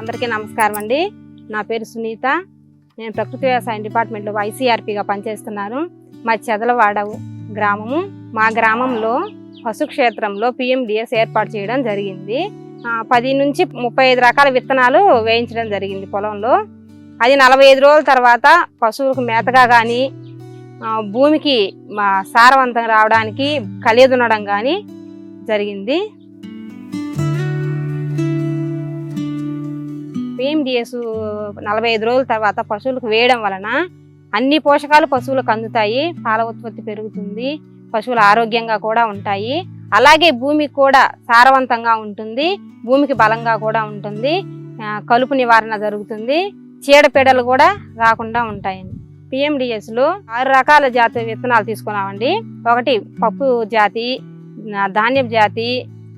అందరికీ నమస్కారం అండి. నా పేరు సునీత. నేను ప్రకృతి వ్యవసాయం డిపార్ట్మెంట్లో వైసీఆర్పిగా పనిచేస్తున్నాను. మా చెదలవాడ గ్రామము మా గ్రామంలో పశు క్షేత్రంలో పిఎండిఎస్ ఏర్పాటు చేయడం జరిగింది. పది నుంచి ముప్పై ఐదు రకాల విత్తనాలు వేయించడం జరిగింది పొలంలో. అది నలభై ఐదు రోజుల తర్వాత పశువులకు మేతగా కానీ భూమికి మా సారవంతం రావడానికి కలియదునడం కానీ జరిగింది. పిఎండిఎస్ నలభై ఐదు రోజుల తర్వాత పశువులకు వేయడం వలన అన్ని పోషకాలు పశువులకు అందుతాయి పాల ఉత్పత్తి పెరుగుతుంది పశువులు ఆరోగ్యంగా కూడా ఉంటాయి. అలాగే భూమికి కూడా సారవంతంగా ఉంటుంది భూమికి బలంగా కూడా ఉంటుంది కలుపు నివారణ జరుగుతుంది చీడపీడలు కూడా రాకుండా ఉంటాయండి. పిఎండిఎస్లో ఆరు రకాల జాతి విత్తనాలు తీసుకున్నామండి. ఒకటి పప్పు జాతి ధాన్యం జాతి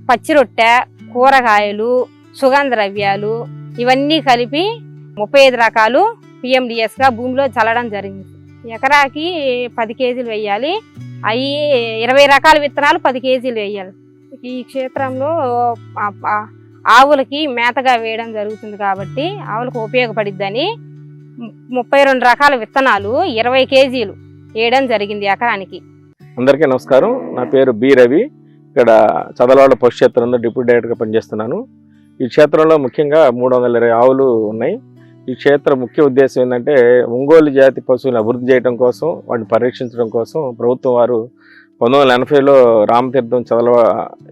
పచ్చి రొట్టె కూరగాయలు సుగంధ ద్రవ్యాలు ఇవన్నీ కలిపి ముప్పై ఐదు రకాలు పిఎండిఎస్గా భూమిలో చల్లడం జరిగింది. ఎకరాకి పది కేజీలు వేయాలి అవి ఇరవై రకాల విత్తనాలు పది కేజీలు వేయాలి ఈ క్షేత్రంలో ఆవులకి మేతగా వేయడం జరుగుతుంది కాబట్టి ఆవులకు ఉపయోగపడిద్దని ముప్పై రెండు రకాల విత్తనాలు ఇరవై కేజీలు వేయడం జరిగింది ఎకరానికి. అందరికీ నమస్కారం. నా పేరు బి రవి. ఇక్కడ చదలవాడ పశు క్షేత్రంలో డిప్యూటీ డైరెక్టర్గా పనిచేస్తున్నాను. ఈ క్షేత్రంలో ముఖ్యంగా మూడు వందల ఇరవై ఆవులు ఉన్నాయి. ఈ క్షేత్ర ముఖ్య ఉద్దేశం ఏంటంటే ఒంగోలు జాతి పశువులను అభివృద్ధి చేయడం కోసం వాటిని పరీక్షించడం కోసం ప్రభుత్వం వారు పంతొమ్మిది వందల ఎనభైలో రామతీర్థం చదలవ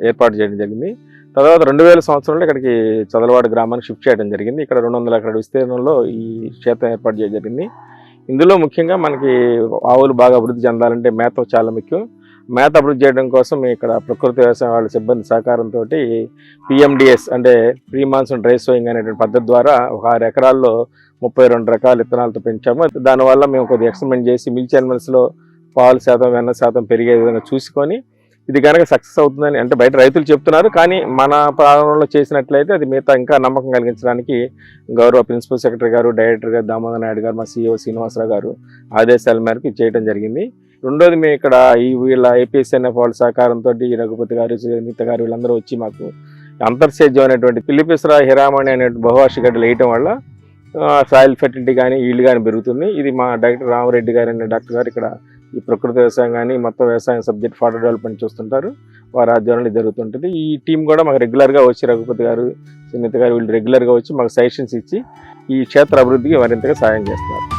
ఏర్పాటు చేయడం జరిగింది. తర్వాత రెండు వేల సంవత్సరంలో ఇక్కడికి చదలవాడు గ్రామానికి షిఫ్ట్ చేయడం జరిగింది. ఇక్కడ రెండు వందల ఎకరాల విస్తీర్ణంలో ఈ క్షేత్రం ఏర్పాటు చేయడం జరిగింది. ఇందులో ముఖ్యంగా మనకి ఆవులు బాగా అభివృద్ధి చెందాలంటే మేత చాలా ముఖ్యం. మేత అభివృద్ధి చేయడం కోసం ఇక్కడ ప్రకృతి వ్యవసాయం వాళ్ళ సిబ్బంది సహకారంతో పిఎండిఎస్ అంటే ప్రీ మాన్సూన్ డ్రై సోయింగ్ అనేటువంటి పద్ధతి ద్వారా ఒక ఆరు ఎకరాల్లో ముప్పై రెండు రకాల విత్తనాలతో పెంచాము. దానివల్ల మేము కొద్దిగా ఎక్స్పెరిమెంట్ చేసి మిల్క్ యానిమల్స్లో పాలు శాతం వెన్న శాతం పెరిగే విధంగా చూసుకొని ఇది కనుక సక్సెస్ అవుతుందని అంటే బయట రైతులు చెప్తున్నారు కానీ మన ప్రారంభంలో చేసినట్లయితే అది మిగతా ఇంకా నమ్మకం కలిగించడానికి గౌరవ ప్రిన్సిపల్ సెక్రటరీ గారు డైరెక్టర్ గారు దామోదర్ నాయుడు గారు మా సిఇఓ శ్రీనివాసరావు గారు ఆదేశాల మేరకు చేయడం జరిగింది. రెండోది మేము ఇక్కడ ఈ వీళ్ళ ఏపీఎస్ఎన్ఎఫ్ వాళ్ళ సహకారంతో రఘుపతి గారు సునీత గారు వీళ్ళందరూ వచ్చి మాకు అంతర్సేద్యం అనేటువంటి పిలిపిసరా హిరామణి అనే బహువాషి గడ్డలు వేయటం వల్ల సాయిల్ ఫెర్టిలిటీ కానీ ఈల్డ్ కానీ పెరుగుతుంది. ఇది మా డాక్టర్ రామరెడ్డి గారు అనే డాక్టర్ గారు ఇక్కడ ఈ ప్రకృతి వ్యవసాయం కానీ మొత్తం వ్యవసాయం సబ్జెక్ట్ ఫార్డర్ డెవలప్మెంట్ చూస్తుంటారు. వారి ఆధ్వర్యంలో జరుగుతుంటుంది. ఈ టీం కూడా మాకు రెగ్యులర్గా వచ్చి రఘుపతి గారు సునీత గారు వీళ్ళు రెగ్యులర్గా వచ్చి మాకు సజెషన్స్ ఇచ్చి ఈ క్షేత్ర అభివృద్ధికి మరింతగా సాయం చేస్తున్నారు.